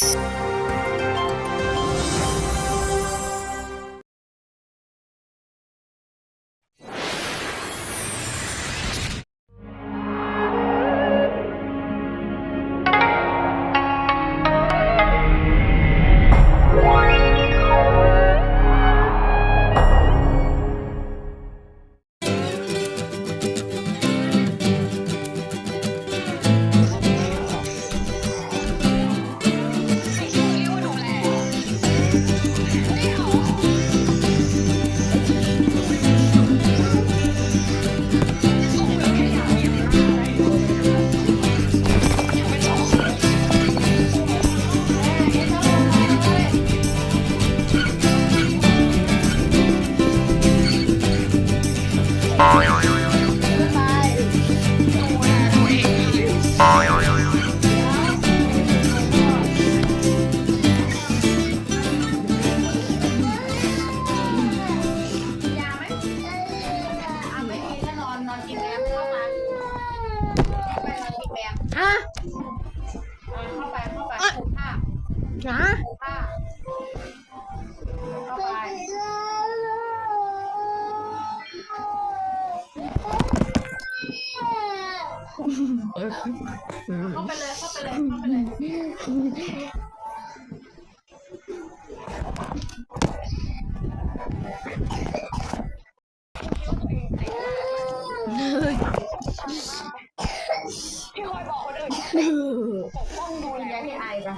Thanks. เข้าไปเลยเข้าไปเลยเข้าไปเลยพี่คอยบอกคนอื่นปกป้องดูแลพี่ไอปะ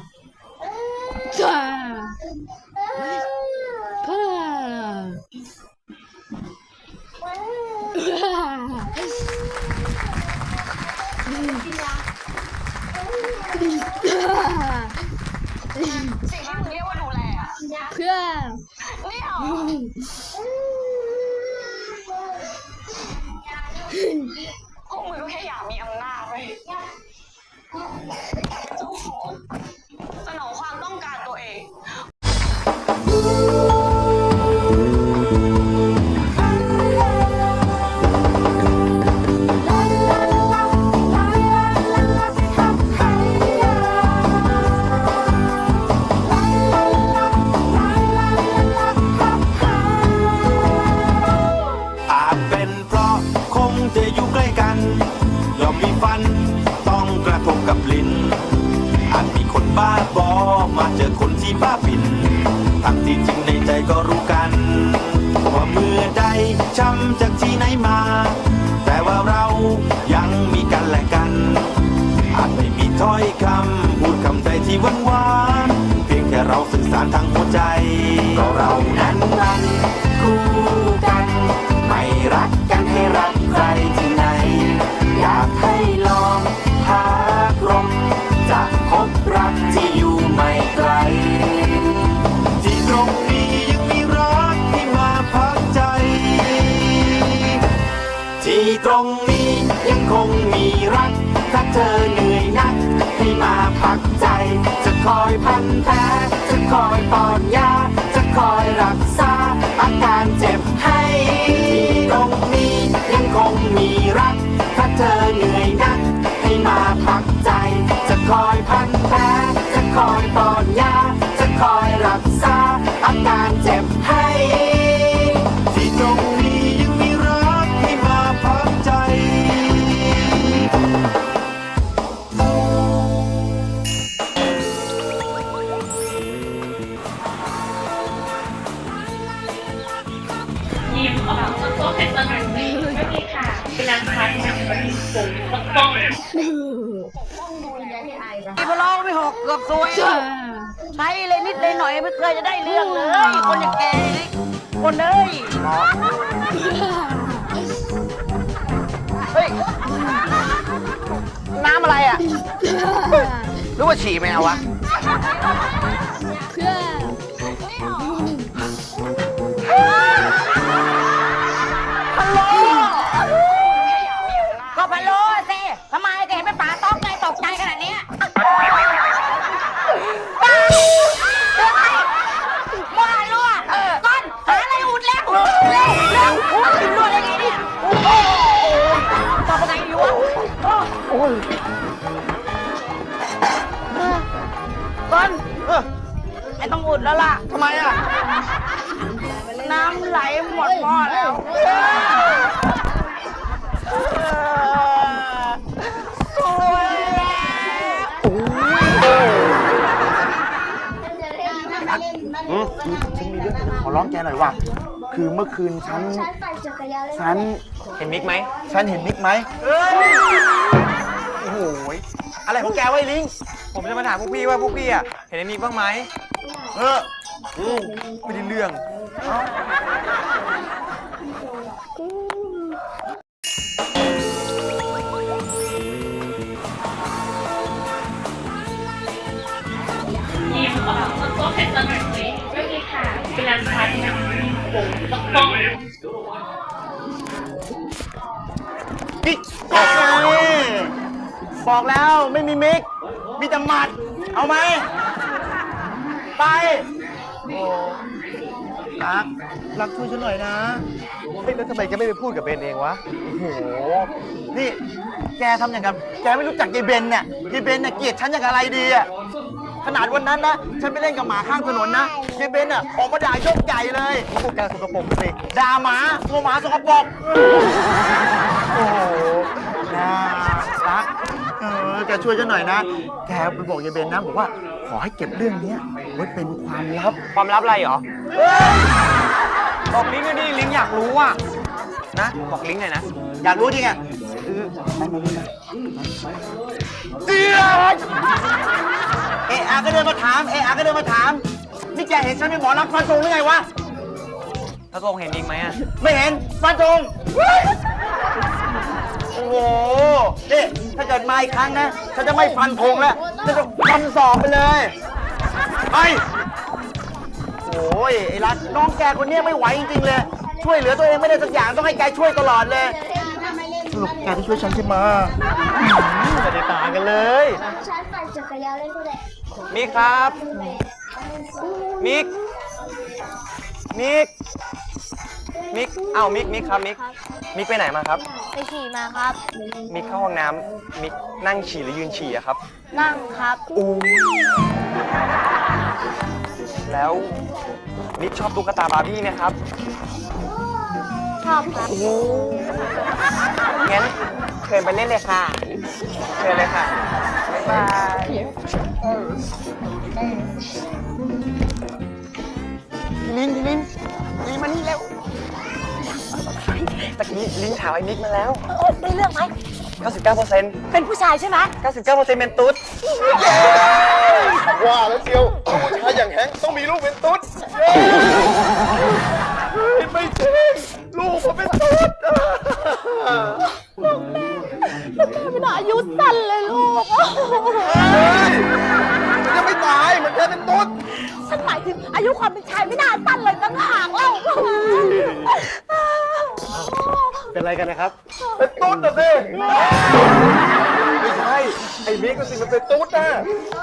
ใจก็รู้กัน ว่าเมื่อใดช้ำจากที่ไหนมา แต่ว่าเรายังมีกันและกัน อาจไม่มีถ้อยคำพูดคำใดที่หวานหวานเพียงแค่เราสื่อสารทางหัวใจก็เรา พันแท้จะคอยป้อนยาจะคอยรักษาอาการเจ็บ ได้ไอนไอ้พลองไม่หกเกือบซวยใช้เลยนิดเลยหน่อยไม่เคยจะได้เรื่องเลย คนอย่างแกนี่คนเลยเฮ้ยน้ำอะไรอะ รู้ว่าฉี่แมววะ ต้นเอไม่ต้องอุดแล้วล่ะ ทำไมอะ น้ำไหลหมดหม้อแล้วสวยโอ้ยฉันมีเรื่องขอร้องแกหน่อยว่า คือเมื่อคืนฉัน ฉันเห็นมิกไหม ฉันเห็นมิกไหม โอ้โหยอะไรของแกไวะไอ้ลิง ผมจะมาถามพวกพี่ว่าพวกพี่อะเห็นไอ้มิกบ้างไหมเอออืมไม่ได้เรื่องที บอกแล้วไม่มีมิก มีแต่หมัด เอาไหม ไป โอ้รัก รักช่วยฉันหน่อยนะเฮ้ยแล้วทำไมแกไม่ไปพูดกับเบนเองวะ โอ้โห นี่ แกทำอย่างกับ แกไม่รู้จักยายเบนเนี่ยยายเบนเนี่ยเกลียดฉันอย่างอะไรดีอะขนาดวันนั้นนะ ฉันไปเล่นกับหมาข้างถนนนะยายเบนอะออกมาด่ายกใหญ่เลยพวกแกสกปรกสิด่าหมาตัวหมาสกปรกโอ้โหน่ารัก เออแกช่วยฉันหน่อยนะ แกไปบอกยายเบนนะบอกว่า ขอให้เก็บเรื่องเนี้ยไว้เป็นความลับ ความลับอะไรเหรอบอกลิงก์หน่อยดิลิงก์อยากรู้อะนะบอกลิงก์หน่อยนะอยากรู้จริงอะคือไปมาเลยนะเดือดเอะอาก็เดินมาถามเอะอาก็เดินมาถาม นี่แกเห็นฉันเป็นหมอรักฟันธงหรือไงวะ ถ้าทรงเห็นมิกไหมอะ ไม่เห็นฟันธงโอ้โหนี่ถ้าเกิดมาอีกครั้งนะ ฉันจะไม่ฟันธงแล้วฉันจะฟันศอกไปเลยไปโอ้ยไอ้รักน้องแกคนเนี้ยไม่ไหวจริงๆเลย ช่วยเหลือตัวเองไม่ได้สักอย่างต้องให้แกช่วยตลอดเลยสรุปแกที่ช่วยฉันใช่ไหมไม่ได้ต่างกันเลย ฉันปั่นจักรยานเล่นก็ได้มิกครับ มิก มิก มิกเอ้ามิกมิกครับมิกมิกไปไหนมาครับ ไปขี่มาครับ มิกเข้าห้องน้ำมิกนั่งฉี่หรือยืนฉี่อะครับ นั่งครับแล้วมิกชอบตุ๊กตาบาร์บี้ไหมครับชอบครับงั้นเชิญไปเล่นเลยค่ะ เชิญเลยค่ะ บ๊ายบาย พี่ลินพี่ลินลิน ลินถามไอ้มิกมาแล้วได้เรื่องไหม 99เปอร์เซ็นเป็นผู้ชายใช่ไหม99เปอร์เซ็นเป็นตุ๊ด ว่าแล้วเชียวผู้ชายอย่างแฮงค์ต้องมีลูกเป็นตุ๊ดไม่จริงลูกผมเป็นตุ๊ดไม่น่าอายุสั้นเลยลูกมันจะไม่ตายมันแค่เป็นตุ๊ด ฉันหมายถึงอายุความเป็นชายไม่น่าสั้นเลยตั้งห่างเล่า เป็นอะไร กันนะครับเป็นตุ๊ดนะสิไม่ใช่ไอ้มิกก็สิมันเป็นตุ๊ดนะ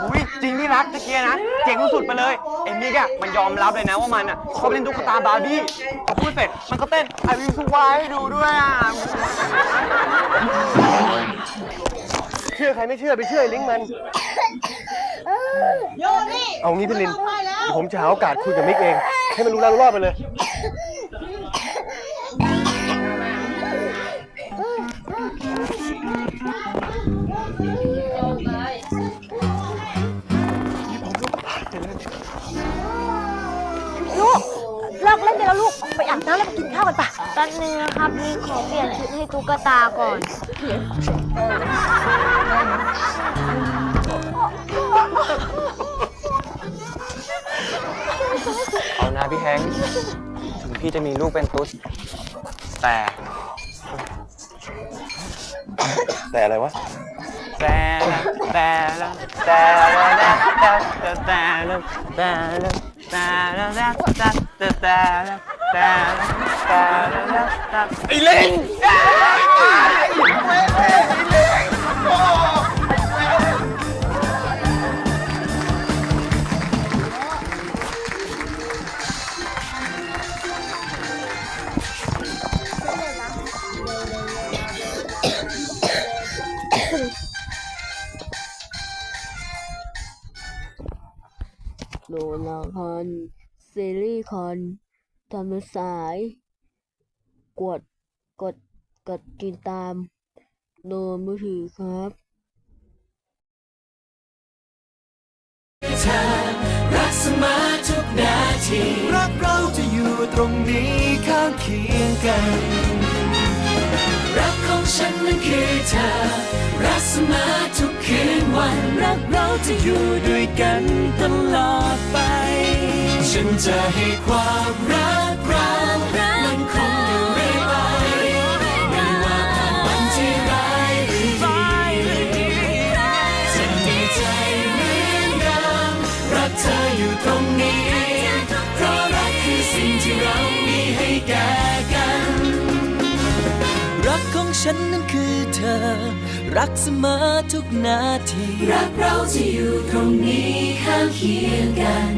อุ้ยจริงที่รักตะเกียนะเจ๋งสุดๆไปเลยไอ้มิกอะมันยอมรับเลยนะว่ามันอะชอบเล่นตุ๊กตาบาร์บี้พอพูดเสร็จมันก็เต้นไอวิวสวายให้ดูด้วยอะเชื่อใครไม่เชื่อไปเชื่อไอ้ลิงก์มัน โยนี่เอางี้พี่ลินเดี๋ยวผมจะหาโอกาสคุยกับมิกเอง ให้มันรู้แล้วรู้รอดไปเลยลู เลิกเล่นได้แล้วลูกไปอาบน้ำแล้วมากินข้าวกันปะแป๊บนึงนะครับนี่ขอเปลี่ยนชุดให้ตุ๊กตาก่อน เอานะพี่แฮงค์ถึงพี่จะมีลูกเป็นตุ๊ดแต่ แต่อะไรวะ แต่ละแต่ละแต่ละแต่ละแต่ละแต่ละ ตาลาลาตไอ้เล่งไอ้เล่งไอ้ นนาคอนซีรีส์คอนธรรมสาย กดกดกดติดตามโดนมือถือครับรักสมอทุกนาที รักเราจะอยู่ตรงนี้ข้างเคียงกัน ฉันนั้นคือเธอ รักเสมอทุกคืนวัน รักเราจะอยู่ด้วยกันตลอดไป ฉันจะให้ความรักเรามันคงอยู่เรื่อยไป ไม่ว่าผ่านวันที่ร้ายหรือดีจะดีใจเหมือนเดิมรักเธออยู่ตรงนี้ เพราะรักคือสิ่งที่เรา ของฉันนั้นคือเธอ รักเสมอทุกนาที รักเราจะอยู่ตรงนี้ข้างเคียงกัน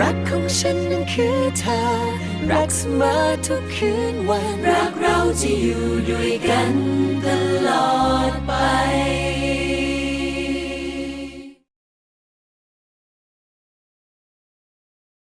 รักของฉันนั้นคือเธอ รักเสมอทุกคืนวัน รักเราจะอยู่ด้วยกันตลอดไป